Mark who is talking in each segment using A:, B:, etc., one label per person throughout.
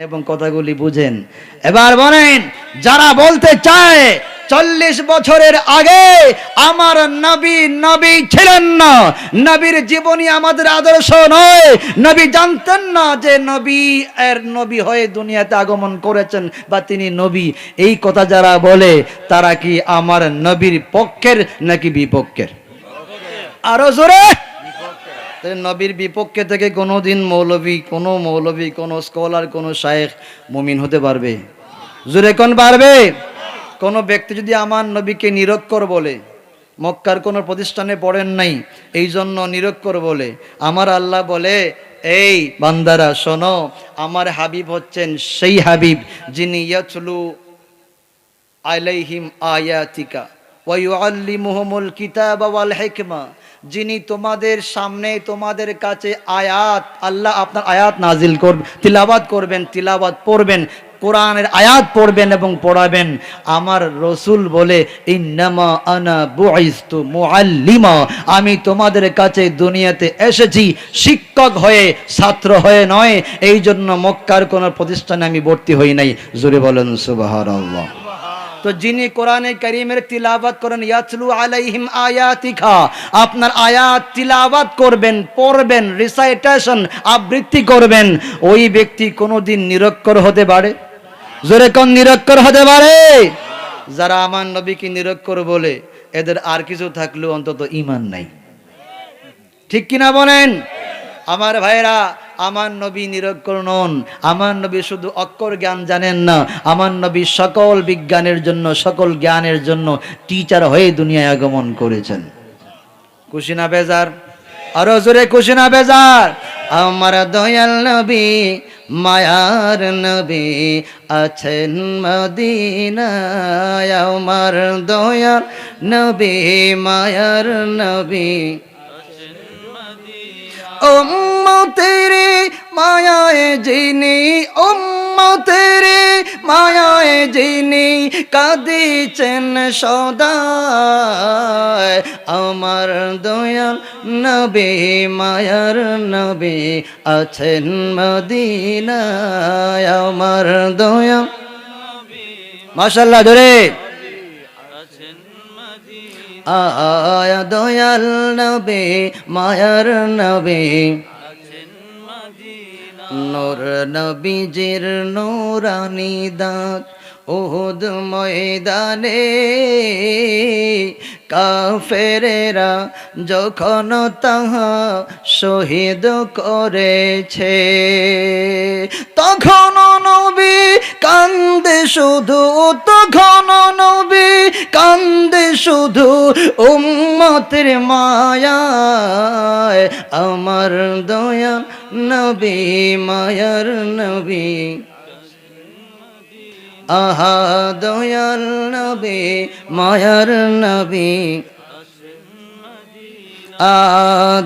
A: এবং কথাগুলি বুঝেন। এবার বলেন, যারা বলতে চায়, চল্লিশ বছরের আগে আমার নবী নবী ছিলেন না। নবীর জীবনী আমাদের আদর্শ নয়। নবী জানতেন না যে নবী এর নবী হয়ে দুনিয়াতে আগমন করেছেন বা তিনি নবী। এই কথা যারা বলে, তারা কি আমার নবীর পক্ষের নাকি বিপক্ষের? আরও জোরে! নবীর বিপক্ষে থেকে কোনোদিন মৌলবী, কোনো মৌলবী, কোনো স্কলার কোনো শায়েখ মুমিন হতে পারবে। জোরে কোন পারবে কোনো ব্যক্তি যদি আমার নবীকে নিরক্ষর বলে, মক্কার কোনো প্রতিষ্ঠানে পড়েন নাই এই জন্য নিরক্ষর বলে, আমার আল্লাহ বলে, এই বান্দারা, শোনো, আমার হাবিব হচ্ছেন সেই হাবিব যিনি ইয়াচলু আলাইহিম আয়াতিকা ওয়াইউআল্লিমুহুমুল কিতাব ওয়াল হিকমা। যিনি তোমাদের সামনে তোমাদের কাছে আয়াত, আল্লাহ আপনার আয়াত নাজিল করবেন তিলাবাত করবেন তিলাবাত পড়বেন, কোরআনের আয়াত পড়বেন এবং পড়াবেন। আমার রসুল বলে আমি তোমাদের কাছে দুনিয়াতে এসেছি, শিক্ষক হয়ে, ছাত্র হয়ে নয়। এই জন্য মক্কার কোনো প্রতিষ্ঠানে আমি ভর্তি হই নাই। জোরে বলেন সুবহানাল্লাহ। তো যিনি কোরআনে করিমের তিলাবাত করেন, ইয়াতলু আলাইহিম আয়াতিকা, আপনার আয়াত তিলাবাত করবেন, পড়বেন রিসাইটেশন আবৃত্তি করবেন, ওই ব্যক্তি কোনোদিন নিরক্ষর হতে পারে? জোরে কোন নিরক্ষর হতে পারে? যারা আমার নবীকে নিরক্ষর বলে, এদের আর কিছু থাকলেও অন্তত ইমান নাই। ঠিক কিনা বলেন? আমার ভাইরা আমার নবী নিরক্ষর নন। আমার নবী শুধু অক্ষর জ্ঞান জানেন না। আমার নবী সকল বিজ্ঞানের জন্য, সকল জ্ঞানের জন্য টিচার হয়ে দুনিয়ায় আগমন করেছেন। কুশিনা বেজার? আরও জোরে কুশিনা বেজার? আমার দয়াল নবী, মায়ার নবী আছেন মদিনায়। আমার দয়াল নবী, মায়ার নবী উম্মতেরে মায়ায় যিনি, উম্মতেরে মায়ায় যিনি কাঁদিছেন সদায় আমার দয়াল নবী, মায়ার নবী আছেন মদিনায়। আমার দয়াল মাশাল্লাহ ধরে আয়া দয়াল নবে মায়ার নবে। নোর নবীজির নোরানি দাঁত। ওহুদ ময়দানে কাফেরেরা যখন তাহা শহীদ করেছে, তখন নবী কান্দে শুধু, তখন নবী কান্দে শুধু উম্মতের মায়ায়, আমার দয়া নবী, মায়ার নবী। আহা দয়াল নবী, মায়ার নবী।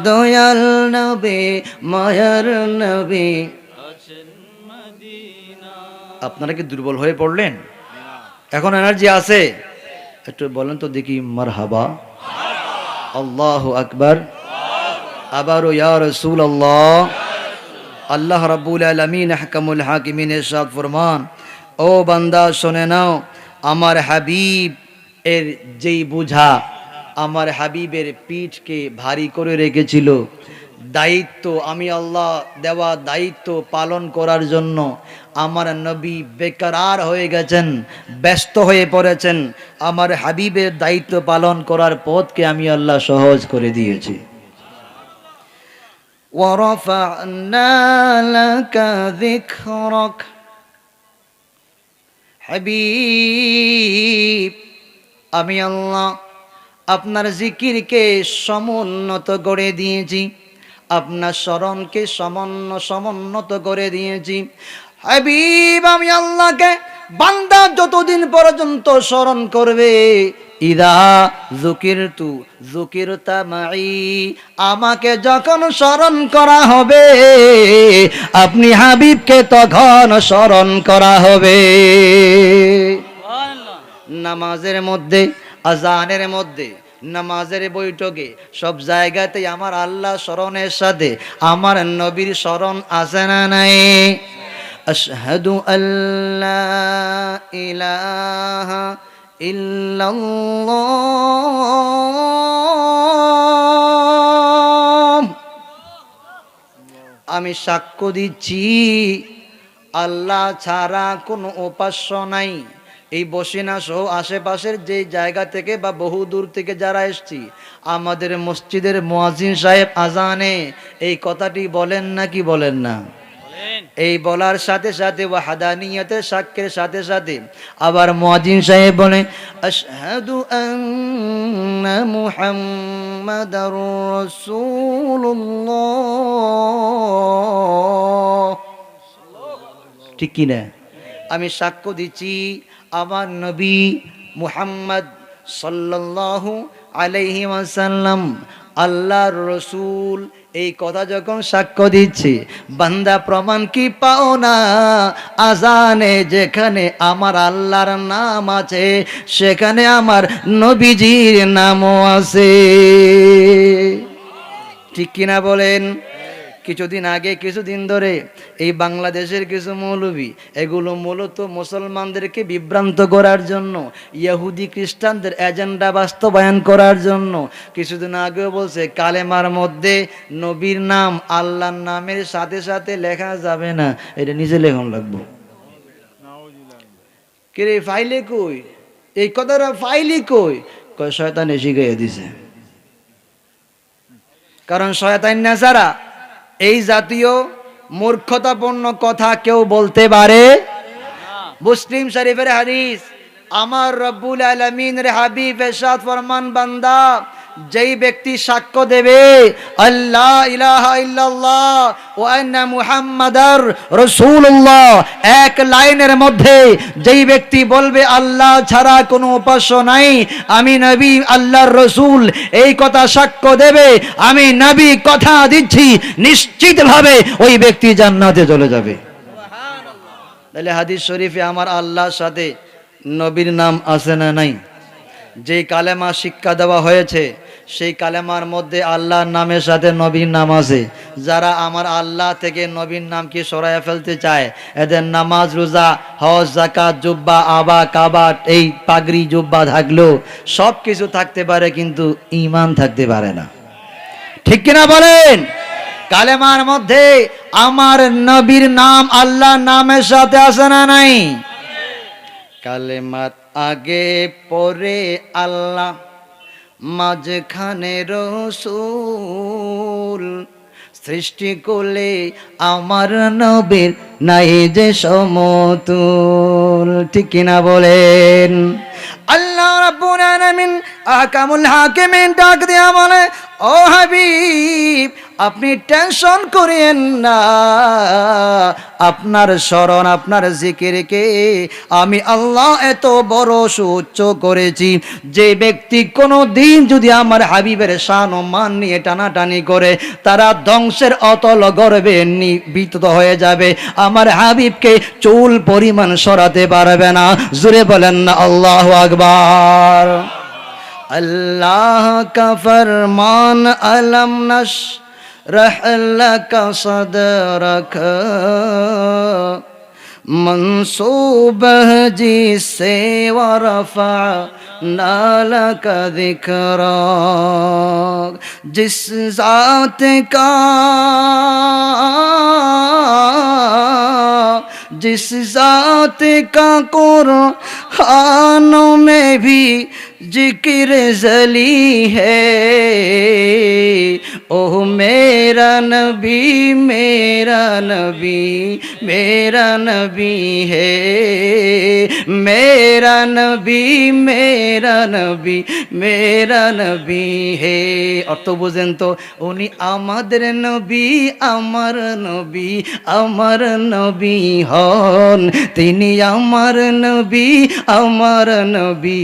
A: দয়াল নবী, মায়ার নবী। আপনারা কি দুর্বল হয়ে পড়লেন? এখন এনার্জি আছে? একটু বলেন তো দেখি মার হাবা আল্লাহ আকবর। আবারও ইয়া রসুল আল্লাহ আল্লাহ রাব্বুল আলমিন হাকামুল হাকিমিন এরশাদ ফরমান। ও বান্দা শোনে নাও আমার হাবিব এর যেই বুঝা আমার হাবিবের পিঠকে ভারী করে রেখেছিল দায়িত্ব আমি আল্লাহ দেওয়া দায়িত্ব পালন করার জন্য আমার নবী বেকার হয়ে গেছেন ব্যস্ত হয়ে পড়েছেন আমার হাবিবের দায়িত্ব পালন করার পথকে আমি আল্লাহ সহজ করে দিয়েছি ورفعنا لك ذكرك হাবিব, আমি আল্লাহ আপনার জিকিরকে সমুন্নত করে দিয়েছি, আপনার স্মরণকে সমন্ন সমুন্নত করে দিয়েছি। হাবিব, আমি আল্লাহকে বান্দা যতদিন পর্যন্ত স্মরণ করবে ইদা জুকির তু জুকির আমাকে যখন স্মরণ করা হবে, আপনি হাবিবকে তখন স্মরণ করা হবে। নামাজের মধ্যে, আজানের মধ্যে, নামাজের বৈঠকে, সব জায়গাতেই আমার আল্লাহ স্মরণের সাথে আমার নবীর স্মরণ আছে না নাই? আশহাদু আল্লা ইলাহা আমি সাক্ষ্য দিচ্ছি, আল্লাহ ছাড়া কোনো উপাস্য নাই। এই বসিনা সহ আশেপাশের যে জায়গা থেকে বা বহু দূর থেকে যারা এসছি, আমাদের মসজিদের মোয়াজিন সাহেব আজানে, এই কথাটি বলেন না কি বলেন না? এই বলার সাথে সাথে ও হাদানিয়তের সাক্ষ্যের সাথে সাথে আবার মুয়াজ্জিন সাহেব বলে, আশহাদু আন্না মুহাম্মাদার রাসূলুল্লাহ। ঠিক কি না? আমি সাক্ষ্য দিচ্ছি, আমার নবী মুহাম্মদ সাল্লাল্লাহু আলাইহি ওয়াসাল্লাম আল্লাহর রসুল এই কথা যখন সাক্ষ্য দিচ্ছি, বান্দা প্রমাণ কি পাও না? আজানে যেখানে আমার আল্লাহর নাম আছে, সেখানে আমার নবীজির নামও আছে। ঠিক কিনা বলেন? কিছুদিন আগে, কিছুদিন ধরে এই বাংলাদেশের কিছু মৌলবী, এগুলো মূলত মুসলমানদেরকে বিভ্রান্ত করার জন্য ইয়াহুদি খ্রিস্টানদের এজেন্ডা বাস্তবায়ন করার জন্য। কিছুদিন আগেও বলছে, কালেমার মধ্যে নবীর নাম আল্লাহর নামের সাথে সাথে লেখা যাবে না। এটা নিজে লেখন লাগবো। কিরে, ফাইলে কই? এই কথাটা ফাইলে কই? কয়, শয়তান গিয়ে দিছে। কারণ শয়তান না ছাড়া এই জাতীয় মূর্খতাপূর্ণ কথা কেউ বলতে পারে? মুসলিম শরীফের হাদিস, আমার রব্বুল আলমিন রে হাবিব এরশাদ ফরমান বান্দা যেই ব্যক্তি সাক্ষ্য দেবে আল্লাহ ইলাহা ইল্লাল্লাহ ও আন্না মুহাম্মাদার রাসূলুল্লাহ এক লাইনের মধ্যে যেই ব্যক্তি বলবে আল্লাহ ছাড়া কোনো উপাস্য নাই আমি নবী আল্লাহর রসুল এই কথা সাক্ষ্য দেবে আমি নবী কথা দিচ্ছি নিশ্চিতভাবে ওই ব্যক্তি জান্নাতে চলে যাবে। তাহলে হাদিস শরীফে আমার আল্লাহর সাথে নবীর নাম আছে না নাই? যে কালেমা শিক্ষা দেওয়া হয়েছে সেই কালেমার মধ্যে আল্লাহর নামের সাথে নবীর নাম আছে। যারা আমার আল্লাহ থেকে নবীর নামকে সরাইয়া ফেলতে চায়, এদের নামাজ, রোজা, হজ জাকাত জুব্বা, আবা কাবাট এই পাগড়ি, জুব্বা থাকলেও সব কিছু থাকতে পারে কিন্তু ইমান থাকতে পারে না। ঠিক কিনা বলেন? কালেমার মধ্যে আমার নবীর নাম আল্লাহ নামের সাথে আছে না নাই? কালেমাত আগে পরে আল্লাহ মাঝখানে রসুল সৃষ্টি করলে আমার নবীর নাই যে সমতুল। ঠিক কিনা বলেন? আল্লাহ রাব্বুল আলামিন আকামুল হাকিমিন ডাক দিয়া বলে, ও হাবিব আপনি টেনশন করেন না। আপনার স্মরণ, আপনার জিকিরকে আমি আল্লাহ এত বড় সুচ্চ করেছি। যে ব্যক্তি কোনো দিন যদি আমার হাবিবের শান ও মান নিয়ে টানাটানি করে, তারা ধ্বংসের অতল গর্বে নিবিত হয়ে যাবে। আমার হাবিবকে চুল পরিমাণ সরাতে পারবে না। জুড়ে বলেন না, আল্লাহ আকবার। আল্লাহ কা ফরমান, আলম নশ। رحل کا صدرک منصوبہ جی سے ورفع نال کا ذکر جس ذات کا جس ذات کا قرآنوں میں بھی जिक्र जली है ओह मेरा नबी मेरा नबी मेरा नबी है मेरा नबी मेरा नबी मेरा নবী হে অর্থ বুঝেন তো উনি আমাদের নবী আমার নবী আমার নবী হন তিনি আমার নবী আমার নবী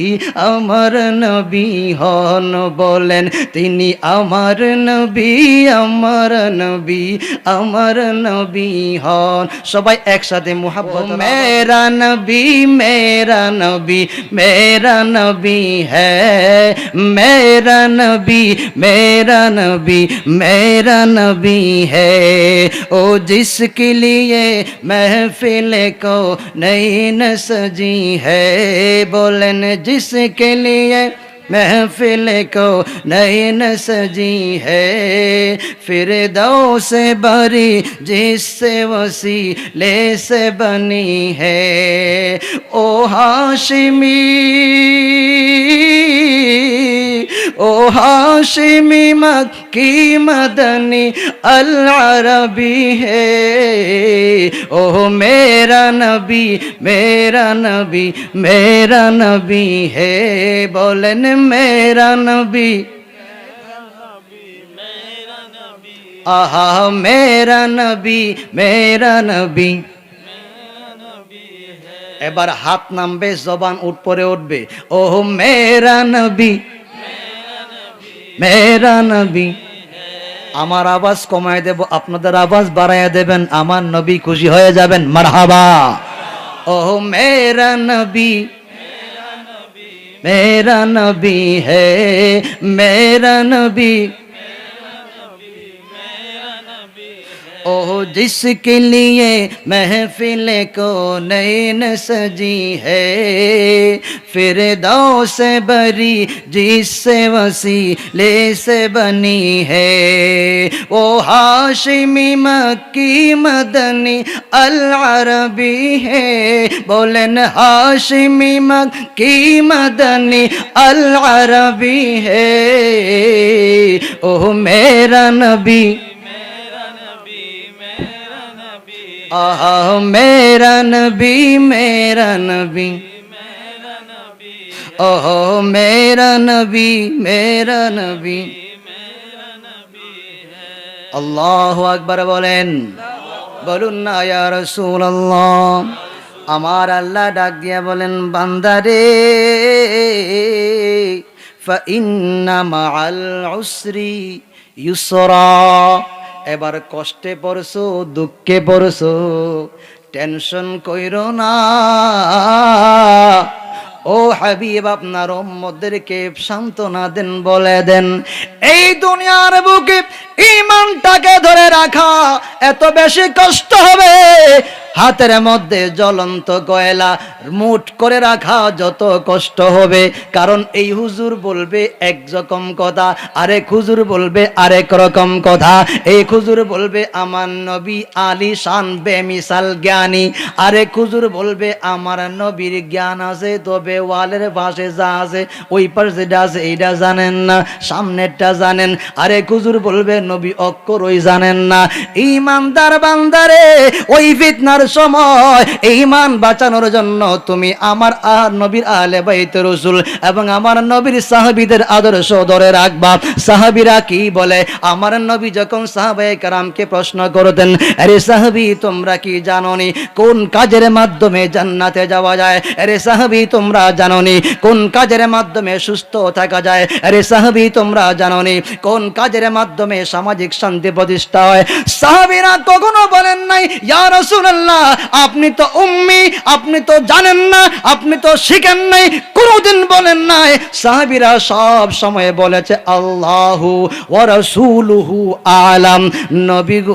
A: আমার নবী হন বলেন তিনি আমার নবী আমার নবী আমার নবী হন সবাই একসাথে মুহাব্বত মেরা নবী মেরা নবী মেরা নবী হ্যাঁ मेरा नबी मेरा नबी मेरा नबी है ओ जिसके लिए महफिल महफिल को नई न सजी है बोलन जिसके लिए لیے محفل کو نئی نسجی ہے۔ پھر دو سے بھری جس سے وسی لے سے بنی ہے۔ او ہاشمی ও হাশিমি মক্কি মদনি আল আরবি হে। ও মেরা নবী মেরা নবী মেরা নবী হে। বলেন মেরা নবী। আহা, মেরা নবী মেরা নবী। এবার হাত নামবে, জবান উঠ, পরে উঠবে। ও মেরা নবী। মেরা নবী। আমার আওয়াজ কমায় দেব, আপনাদের আওয়াজ বাড়াইয়া দেবেন, আমার নবী খুশি হয়ে যাবেন, মারহাবা। ও মেরা নবী। মেরা নবী হে মেরা নবী। او جس کے لیے محفل کو نین سجی ہے پھر دو سے بری جس سے وسیع لے سے بنی ہے۔ وہ ہاشمی مکی مدنی العربی ہے۔ بولن ہاشمی مکی مدنی العربی ہے۔ او میرا نبی آہا میرا نبی میرا نبی اوہو میرا نبی میرا نبی আল্লাহ আকবার বলেন বলুন না ইয়া রাসূলুল্লাহ আমার আল্লাহ ডাক দিয়া বলেন বান্দারে فإن مع العسر يسرا এবার কষ্টে পড়ছো, দুঃখে পড়ছো, টেনশন কইর না। ও হাবিব, আপনার উম্মদেরকে সান্ত্বনা দেন, বলে দেন, এই দুনিয়ার বুকে ইমানটাকে ধরে রাখা, এত বেশি কষ্ট হবে। হাতের মধ্যে জ্বলন্ত কয়লা মুঠ করে রাখা যত কষ্ট হবে। কারণ এই হুজুর বলবে এক রকম কথা, আরেক হুজুর বলবে আরেক রকম কথা। এই হুজুর বলবে, আমার নবী আলী শান বেমিসাল জ্ঞানী। আরেক হুজুর বলবে, আমার নবীর জ্ঞান আছে, তবে ওয়ালের পাশে যা আছে, ওই পাশে যেটা আছে, এইটা জানেন না, সামনেরটা জানেন। আরেক হুজুর বলবে নবী অক্ষর ওই জানেন না। ইমানদার বান্দারে, ওই ফিতনার সময় ইমান বাঁচানোর জন্য তুমি আমার আর নবীর আলে বাইতে রসুল এবং আমার নবীর সাহাবিদের আদর্শ ধরে রাখবা। সাহাবিরা কি বলে? আমার নবী যখন সাহাবায়ে কারামকে প্রশ্ন করতেন, আরে সাহাবি, তোমরা কি জানোনি কোন কাজের মাধ্যমে জান্নাতে যাওয়া যায়? আরে সাহাবি, তোমরা জানোনি কোন কাজের মাধ্যমে সুস্থ থাকা যায়? আরে সাহাবি, তোমরা জানোনি কোন কাজের মাধ্যমে সামাজিক শান্তি প্রতিষ্ঠা হয়। সাহাবিরা কখনো বলেন নাই, ইয়া রাসূলুল্লাহ, আপনি তো উম্মি, আপনি তো জানেন না, আপনি তো শিখেন নাই। কোনোদিন বলেন নাই। সাহাবিরা সব সময় বলেছে, আল্লাহু ওয়া রাসূলুহু আলাম। নবী গো,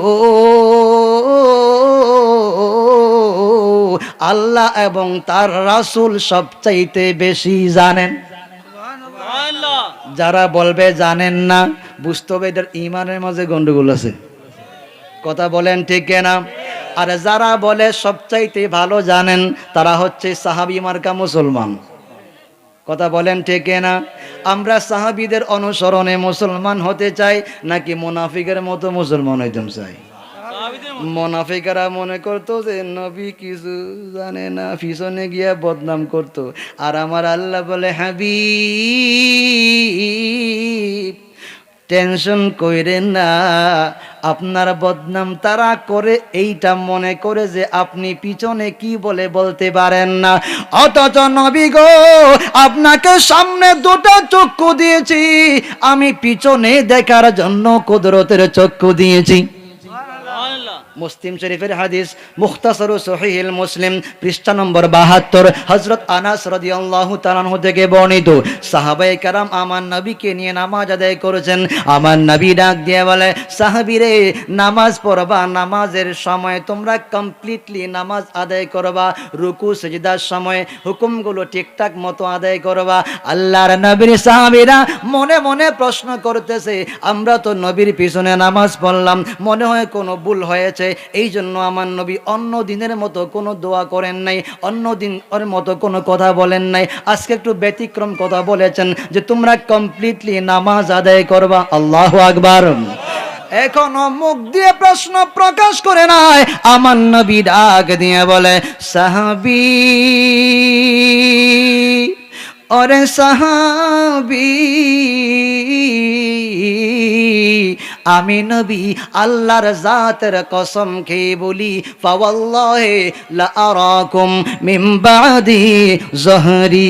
A: আল্লাহ এবং তার রাসূল সবচাইতে বেশি জানেন। যারা বলবে জানেন না, বুঝতে হবে এদের ইমানের মাঝে গন্ডগোল আছে। কথা বলেন ঠিক না আর যারা বলে সবচাইতে ভালো জানেন, তারা হচ্ছে সাহাবি মার্কা মুসলমান। কথা বলেন ঠিক না আমরা সাহাবিদের অনুসরণে মুসলমান হতে চাই, নাকি মুনাফিকের মতো মুসলমান হইতাম চাই? মোনাফিকারা মনে করতো যে নবী কিছু জানে না, পিছনে গিয়া বদনাম করতো। আর আমার আল্লাহ বলে হাবি টেনশন কইরেন না, আপনার বদনাম তারা করে, এইটা মনে করে যে আপনি পিছনে কি বলে বলতে পারেন না। অথচ নবী গো, আপনাকে সামনে দুটো চক্ষু দিয়েছি, আমি পিছনে দেখার জন্য কুদরতের চক্ষু দিয়েছি। মুসলিম শরীফের হাদিস মুখতাসর সহিহিল মুসলিম, পৃষ্ঠা নম্বর বাহাত্তর হজরত আনাস রাদিয়াল্লাহু তাআলা থেকে বর্ণিত। সাহাবায়ে কারাম আমার নবীকে নিয়ে নামাজ আদায় করেছেন। আমার নবী ডাক দিয়ে বলে, সাহাবিরে, নামাজ পড়বা, নামাজের সময় তোমরা কমপ্লিটলি নামাজ আদায় করবা, রুকু, সেজদার সময় হুকুমগুলো ঠিকঠাক মতো আদায় করবা। আল্লাহর নবীর সাহাবীরা মনে মনে প্রশ্ন করতেছে, আমরা তো নবীর পিছনে নামাজ পড়লাম, মনে হয় কোনো ভুল হয়েছে? এই জন্য আমার নবী অন্য দিনের মতো কোনো দোয়া করেন নাই, অন্য দিন ওর মতো কোনো কথা বলেন নাই। আজকে একটু ব্যতিক্রম কথা বলেছেন যে তোমরা কমপ্লিটলি নামাজ আদায় করবা। আল্লাহ আকবার। এখনও মুখ দিয়ে প্রশ্ন প্রকাশ করে নাই। আমার নবী ডাক দিয়ে বলে, সাহাবি, ওরে সাহাবি আমি নবী, আল্লাহর জাতের কসম খেয়ে বলি, ফাওয়াল্লাহে জহরি।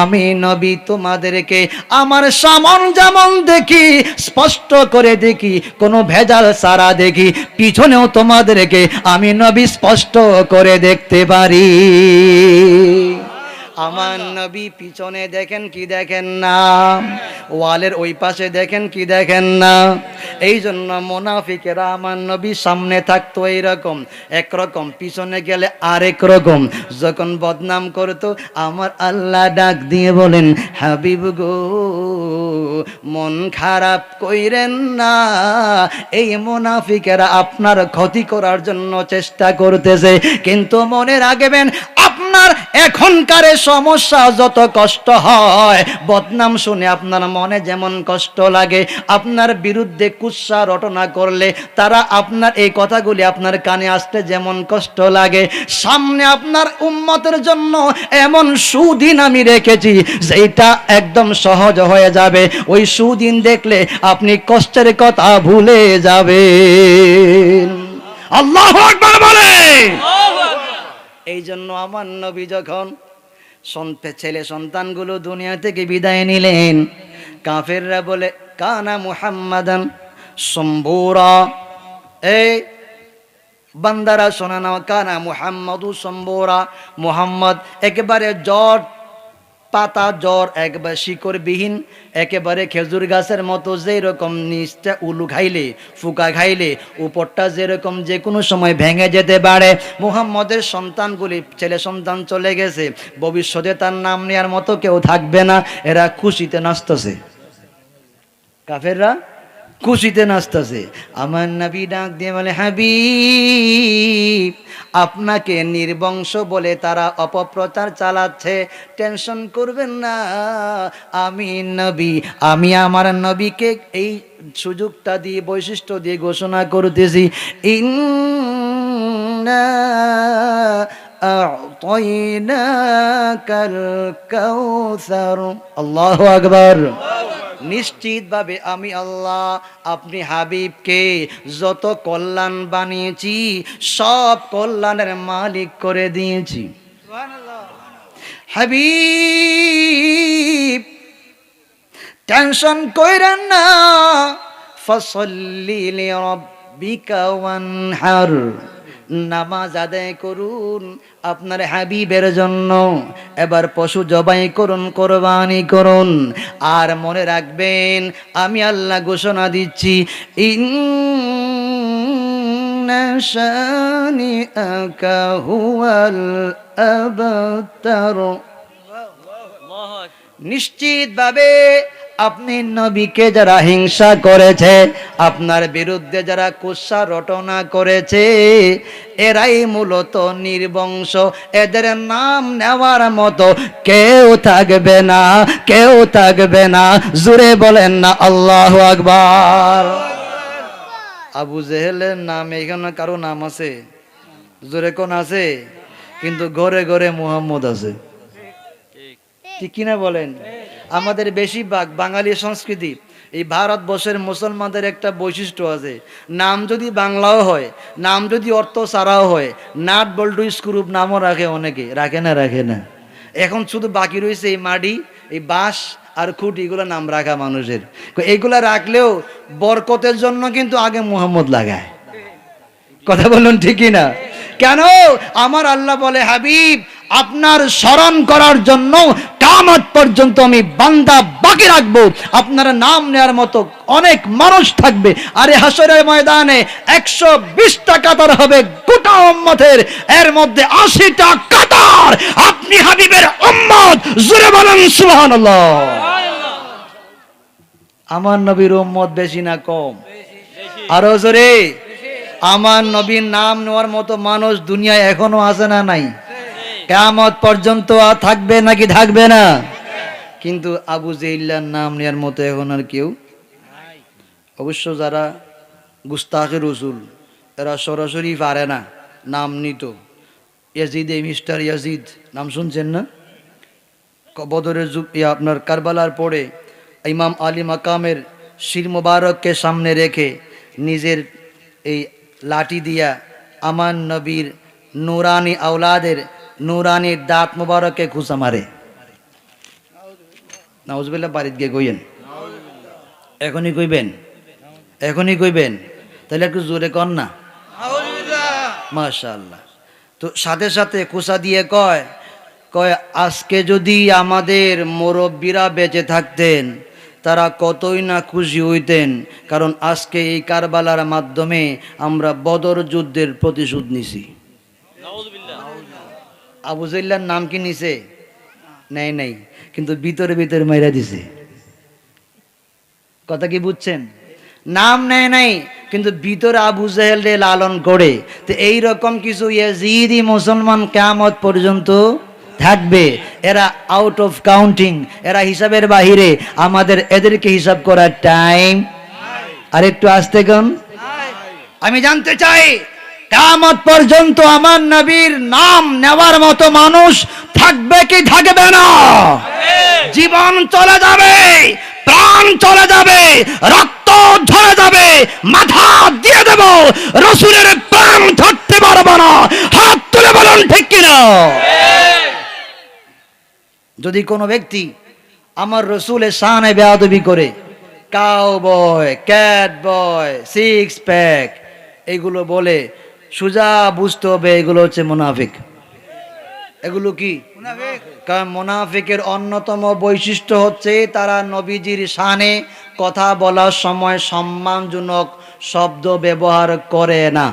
A: আমি নবী, তোমাদেরকে আমার সামন যেমন দেখি, স্পষ্ট করে দেখি, কোনো ভেজাল সারা দেখি, পিছনেও তোমাদেরকে আমি নবী স্পষ্ট করে দেখতে পারি। আমার নবী পিছনে দেখেন কি দেখেন না? ওয়ালের ওই পাশে দেখেন কি দেখেন না? এই জন্য মোনাফিকেরা আমার নবী সামনে থাকতো এইরকম, একরকম, পিছনে গেলে আরেক রকম। যখন বদনাম করতো, আমার আল্লাহ ডাক দিয়ে বলেন, হাবিব গো, মন খারাপ কইরেন না। এই মোনাফিকেরা আপনার ক্ষতি করার জন্য চেষ্টা করতেছে, কিন্তু মনে রাখবেন আপনার এখনকার সমস্যা যত কষ্ট হয়, বদনাম শুনে আপনার মনে যেমন কষ্ট লাগে, আপনার বিরুদ্ধে কুৎসা রটনা করলে তারা আপনার এই কথাগুলি আপনার কানে আসতে যেমন কষ্ট লাগে। সামনে আপনার উম্মতের জন্য এমন সুদিন আমি রেখেছি যেটা একদম সহজ হয়ে যাবে। ওই সুদিন দেখলে আপনি কষ্টের কথা ভুলে যাবেন। আল্লাহ বলে এই জন্য আমার নবী যখন ছেলে সন্তানগুলো দুনিয়া থেকে বিদায় নিলেন, কাফেররা বলে, কানা মুহাম্মাদান সম্বুরা। এই বান্দারা শোনা নাও, কানা মুহাম্মদু সম্বুরা। মুহাম্মদ একেবারে জট পাতা জ্বর একবার শিকড়বিহীন, একেবারে খেজুর গাছের মতো যেরকম নিচটা উলু খাইলে ফুকা খাইলে উপরটা যেরকম যে কোনো সময় ভেঙে যেতে পারে। মুহাম্মদের সন্তানগুলি, ছেলে সন্তান চলে গেছে, ভবিষ্যতে তার নাম নেওয়ার মতো কেউ থাকবে না, এরা খুশিতে নাচতেছে। কাফেররা খুশিতে নাচতেছে। আমার নবী ডাক দিয়ে বলে, হাবিব, আপনাকে নির্বংশ বলে তারা অপপ্রচার চালাচ্ছে। টেনশন করবেন না। আমি নবী, আমি আমার নবীকে এই সুযোগটা দিয়ে, বৈশিষ্ট্য দিয়ে ঘোষণা করতেছি। আ'তাইনাকাল কাউসার। আল্লাহু আকবার। নিশ্চিতভাবে আমি আল্লাহ, আপনি হাবিবকে যত কল্যাণ বানিয়েছি, সব কল্যাণের মালিক করে দিয়েছি। হাবিব, টেনশন কইরেন না। ফসল্লি লিরাব্বিকা ওয়ানহার। নামাজ আদায় করুন আপনার হাবিবের জন্য। এবার পশু জবাই করুন কোরবানি করুন। আর মনে রাখবেন আমি আল্লাহ ঘোষণা দিচ্ছি ইন্না শানিআকা হুয়াল আবতার। নিশ্চিতভাবে আপনি নবীকে যারা হিংসা করেছে, আপনার বিরুদ্ধে যারা কুৎসা রটনা করেছে, এরাই মূলত নির্বংশ। এদের নাম নেওয়ার মতো কেউ থাকবে না, কেউ থাকবে না। জুড়ে বলেন না, আল্লাহ আকবার। আবু জেহেলের নাম এখানে কারও নাম আছে? জোরে কোন আছে? কিন্তু ঘরে ঘরে মুহাম্মদ আছে। ঠিক কিনা বলেন? আমাদের বেশিরভাগ বাঙালি সংস্কৃতি এই ভারতবর্ষের মুসলমানদের একটা বৈশিষ্ট্য আছে। নাম যদি বাংলাও হয়, নাম যদি অর্থ সারাও হয়, নাট বল্টু স্ক্রুপ নামও রাখে অনেকে, রাখে না রাখে না। এখন শুধু বাকি রয়েছে এই মাটি, এই বাঁশ আর খুঁটি, এগুলো নাম রাখা মানুষের। এগুলা রাখলেও বরকতের জন্য কিন্তু আগে মুহাম্মদ লাগায়। কথা বলুন ঠিকই না? কেন? আমার আল্লাহ বলে, হাবিব, আপনার স্মরণ করার জন্য কামত পর্যন্ত আমি বান্দা বাকি রাখব। আপনার নাম নেওয়ার মতো অনেক মানুষ থাকবে। আরে হাসরের ময়দানে একশো বিশটা কাতার হবে গোটা উম্মতের। এর মধ্যে আশিটা কাতার। আপনি হাবিবের উম্মত। জুড়ে বলেন, সুবহানাল্লাহ। আমার নবীর উম্মত বেশি না কম? আরও জোরে। আমার নবীর নাম নেওয়ার মতো মানুষ দুনিয়ায় এখনও আছে না নাই? কেমত পর্যন্ত থাকবে নাকি থাকবে না? কিন্তু আবু জেইল্লার নাম নেওয়ার মতো এখন আর কেউ অবশ্য যারা গুস্তাখে রসুল, এরা সরাসরি পারে না, নাম নিত। ইয়াজিদ, এই মিস্টার ইয়াজিদ, নাম শুনছেন না? ক- বদরের যুগ আপনার কারবালার পরে ইমাম আলী মাকামের শির মোবারককে সামনে রেখে নিজের এই লাঠি দিয়া আমান নবীর নুরানি আওলাদের নুরানির দাঁত মোবারককে খুঁচা মারে। নাউজবিল্লা বাড়িতে গিয়ে কইয়েন। এখনই কইবেন। এখনই কইবেন। তাহলে একটু জোরে কর না। মাশাআল্লাহ। তো সাথে সাথে কুসা দিয়ে কয় কয় আজকে যদি আমাদের মুরব্বীরা বেঁচে থাকতেন তারা কতই না খুশি হইতেন কারণ আজকে এই কারবালার মাধ্যমে আমরা বদর যুদ্ধের প্রতিশোধ নিছি। আবু জৈল্লার নাম কি নিছে? নেই নেই। কিন্তু ভিতরে ভিতরে মাইরা দিছে। কথা কি বুঝছেন? নাম নেয় নাই কিন্তু ভিতরে আবু জাহেল রে লালন করে তো এই রকম কিছু ইয়াজিদি মুসলমান কেয়ামত পর্যন্ত থাকবে। এরা আউট অফ কাউন্টিং এরা হিসাবের বাহিরে। আমাদের এদেরকে হিসাব করার টাইম আর একটু আসতে কোন। আমি জানতে চাই কামত পর্যন্ত আমার নবীর নাম নেওয়ার মতো মানুষ থাকবে কি থাকবে না? জীবন চলে যাবে, প্রাণ চলে যাবে, রক্ত ঝরে যাবে, মাথা দিয়ে দেব, রসুলের প্রাণ ধরতে পারব না। হাত তুলে বলুন ঠিক কিনা? যদি কোনো ব্যক্তি আমার রসুলের শানে বেয়াদবি করে cow boy cat boy six pack এগুলো বলে সুজা বুঝতে হবে, এগুলো হচ্ছে মুনাফিক। এগুলো কি? কারণ মোনাফিকের অন্যতম বৈশিষ্ট্য হচ্ছে তারা নবীজির শানে কথা বলার সময় সম্মানজনক শব্দ ব্যবহার করে না।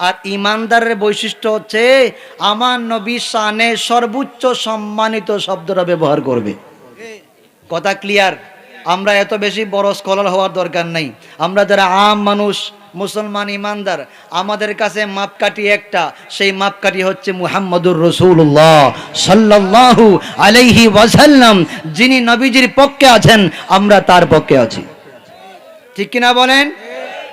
A: আর ইমানদারের বৈশিষ্ট্য হচ্ছে আমার নবী শানে সর্বোচ্চ সম্মানিত শব্দটা ব্যবহার করবে। কথা ক্লিয়ার আমরা এত বেশি বড় স্কলার হওয়ার দরকার নাই। আমরা যারা আম মানুষ, মুসলমান ইমানদার, আমাদের কাছে মাপকাঠি একটা, সেই মাপকাঠি হচ্ছে মুহাম্মদুর রসুল্লাহ সাল্লাল্লাহু আলাইহি ওয়াসাল্লাম। যিনি নবীজির পক্ষে আছেন, আমরা তার পক্ষে আছি। ঠিক কিনা বলেন?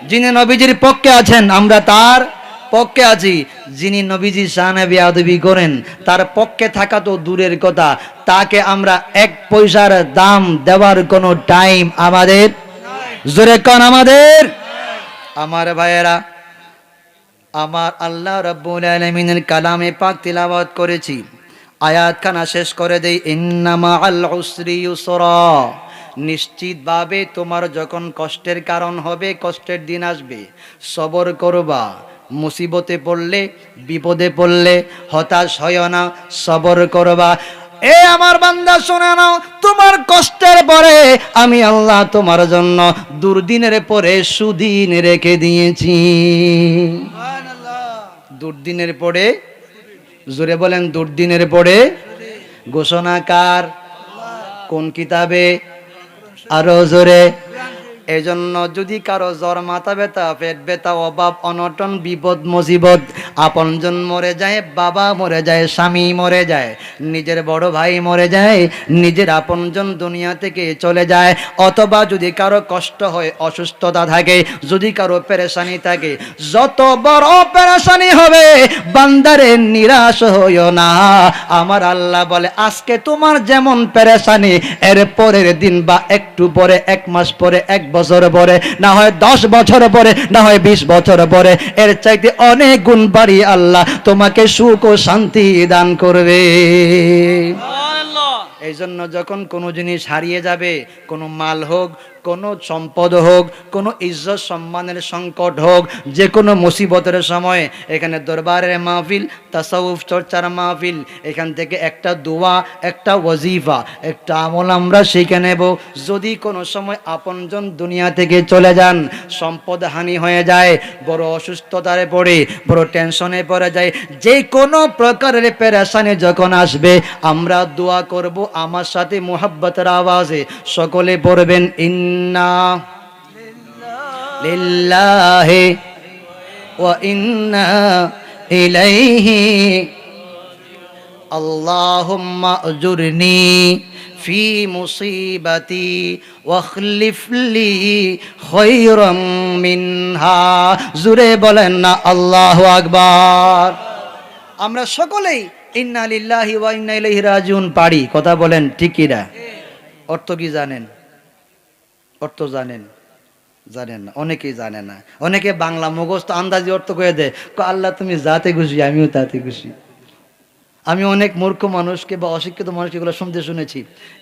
A: যিনি নবীজির পক্ষে আছেন, আমরা তার পক্ষে আছি, যিনি নবীজি শানে বিয়াদবি করেন, তার পক্ষে থাকা তো দূরের কথা। তাকে আমরা এক পয়সার দাম দেওয়ার কোনো টাইম আমাদের জোরে কন আমাদের। আমার ভাইয়েরা, আমার আল্লাহ রব্বুল আলমিনের কালামে পাক তিলাওয়াত করেছি। আয়াতখানা শেষ করে দেই ইন্নামা আল উসরি ইউসরা। নিশ্চিতভাবে তোমার যখন কষ্টের কারণ হবে, কষ্টের দিন আসবে। সবর করবা। মুসিবতে পড়লে, বিপদে পড়লে হতাশ হয় না, সবর করবা। এ আমার বান্দা, শোনে নাও তোমার কষ্টের পরে আমি আল্লাহ তোমার জন্য দুর্দিনের পরে সুদিন রেখে দিয়েছি। দুর্দিনের পরে, জোরে বলেন, দুর্দিনের পরে ঘোষণাকার কোন কিতাবে? আরও জোরে। এজন্য যদি কারও জ্বর, মাথা ব্যথা, পেট ব্যথা, অভাব, অনটন, বিপদ, মুসিবত, আপনজন মরে যায়, বাবা মরে যায়, স্বামী মরে যায়, নিজের বড় ভাই মরে যায়, নিজের আপনজন দুনিয়া থেকে চলে যায়, অথবা যদি কারও কষ্ট হয়, অসুস্থতা থাকে, যদি কারও পেরেশানি থাকে, যত বড় পেরেশানি হবে, বান্দারে নিরাশ হইও না। আমার আল্লাহ বলে, আজকে তোমার যেমন পেরেশানি, এর পরের দিন বা একটু পরে, এক মাস পরে, এক বছর পরে না হয় দশ বছর পরে না হয় বিশ বছর পরে এর চাইতে অনেক গুণ বাড়ি আল্লাহ তোমাকে সুখ ও শান্তি দান করবে। এই জন্য যখন কোনো জিনিস হারিয়ে যাবে কোনো মাল হোক কোনো সম্পদ হোক, কোনো ইজ্জত সম্মানের সংকট হোক, যে কোনো মুসিবতের সময়, এখানে দরবারের মাহফিল, তাসাউফ চর্চার মাহফিল, এখান থেকে একটা দোয়া, একটা ওয়াজিফা, একটা আমল আমরা শিখে নেব। যদি কোনো সময় আপনজন দুনিয়া থেকে চলে যান, সম্পদ হানি হয়ে যায়, বড় অসুস্থতায় পড়ে, বড় টেনশনে পড়ে যায়, যে কোনো প্রকারের পেরেশানি যখন আসবে, আমরা দোয়া করব আমার সাথে মোহাব্বতের আওয়াজে। সকলে পড়বেন ইন্না লিল্লাহি ওয়া ইন্না ইলাইহি اللهم اجرني في مصيبتي واخلف لي خيرا منها জুরে বলেন না আল্লাহু আকবার আমরা সকলেই ইন্না লিল্লাহি ওয়া ইন্না ইলাইহি রাজিউন পারি কথা বলেন ঠিকই না অর্থ কি জানেন অর্থ জানেন জানেন না, অনেকেই জানে না। অনেকে বাংলা মুখস্থ আন্দাজি অর্থ করে দেয় আল্লাহ তুমি যাতে খুশি, আমিও তাতে খুশি। আমি অনেক মূর্খ মানুষকে বা অশিক্ষিত মানুষকে এগুলো শুনতে শুনেছি।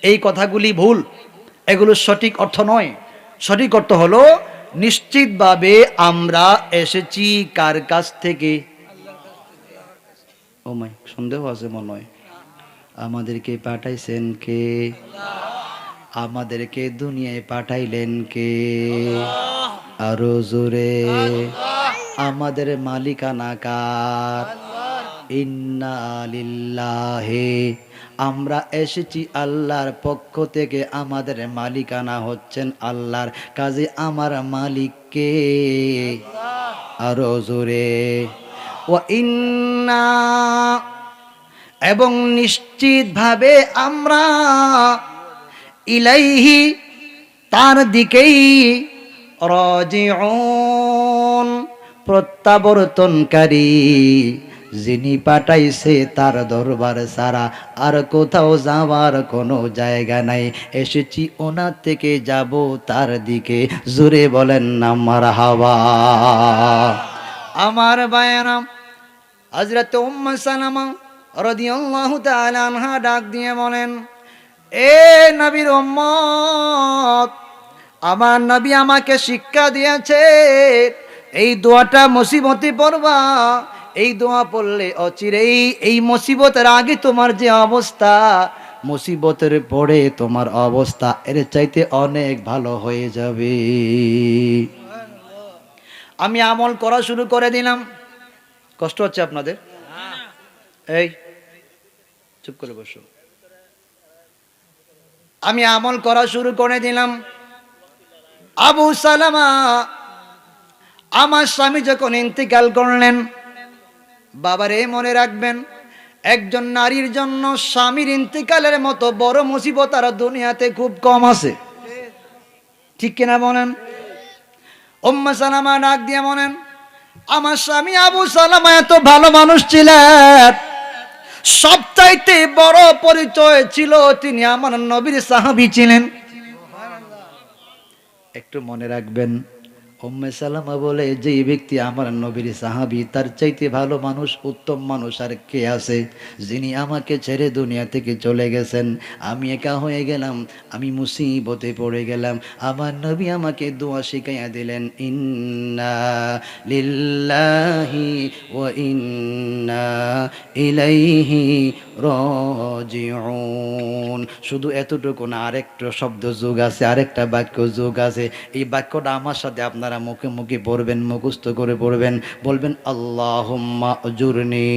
A: এই কথাগুলি ভুল, এগুলো সঠিক অর্থ নয়। সঠিক অর্থ হলো, নিশ্চিতভাবে আমরা এসেছি কার কাছ থেকে? ও মাই, সন্দেহ আছে মনে হয়। আমাদেরকে পাঠাইছেন কে? আমাদেরকে দুনিয়ায় পাঠাইলেন কে? আরও জোরে। আমাদের মালিকানা কার? ইন্না লিল্লাহি। আমরা এসেছি আল্লাহর পক্ষ থেকে। আমাদের মালিকানা হচ্ছেন আল্লাহর কাজে আমার মালিককে। আরও জোরে। ও ইন্না এবং নিশ্চিতভাবে আমরা ইলাইহি, তার দিকেই রাজিউন, প্রত্যাবর্তনকারী। যিনি পাঠাইছে তার দরবার সারা, আর কোথাও যাওয়ার কোনো জায়গা নাই। এসেছি ওনার থেকে যাব তার দিকে। জুড়ে বলেন আমার হাওয়া আমার বায়ানাম হজরত উম্মা সালামা রাদিয়াল্লাহু তাআলা আনহা ডাক দিয়ে বলেন এ নবীর উম্মত, আমার নবী আমাকে শিক্ষা দিয়েছে, এই দোয়াটা মুসিবতে পড়বা, এই দোয়া পড়লে অচিরেই এই মুসিবতের আগে তোমার যে অবস্থা, মুসিবতের পরে তোমার অবস্থা এর চাইতে অনেক ভালো হয়ে যাবে। আমি আমল করা শুরু করে দিলাম। কষ্ট হচ্ছে আপনাদের? এই, চুপ করে বসো। আমি আমল করা শুরু করে দিলাম। আবু সালামা আমার স্বামী যখন ইন্তিকাল করলেন, বাবারে মনে রাখবেন, একজন নারীর জন্য স্বামীর ইন্তিকালের মতো বড় মুসিবত আর দুনিয়াতে খুব কম আছে। ঠিক কিনা বলেন? উম্মা সালামা ডাক দিয়ে বলেন, আমার স্বামী আবু সালামা এত ভালো মানুষ ছিলেন। সবচাইতে বড় পরিচয় ছিল তিনি আমার নবীর সাহাবি ছিলেন। একটু মনে রাখবেন উম্মে সালামা বলে যে ব্যক্তি আমার নবীর সাহাবি, তার চাইতে ভালো মানুষ, উত্তম মানুষ আর কে আছে? যিনি আমাকে ছেড়ে দুনিয়া থেকে চলে গেছেন। আমি একা হয়ে গেলাম, আমি মুসিবতে পড়ে গেলাম। আমার নবী আমাকে দোয়া শিখাইয়া দিলেন, ইন্না লিল্লাহি ওয়া ইন্না ইলাইহি রাজিউন। শুধু এতটুকু না, আরেকটা শব্দ যোগ আছে, আরেকটা বাক্য যোগ আছে। এই বাক্যটা আমার সাথে আপনারা মুখে মুখে পড়বেন মুখস্থ করে পড়বেন বলবেন আল্লাহ আজুরনি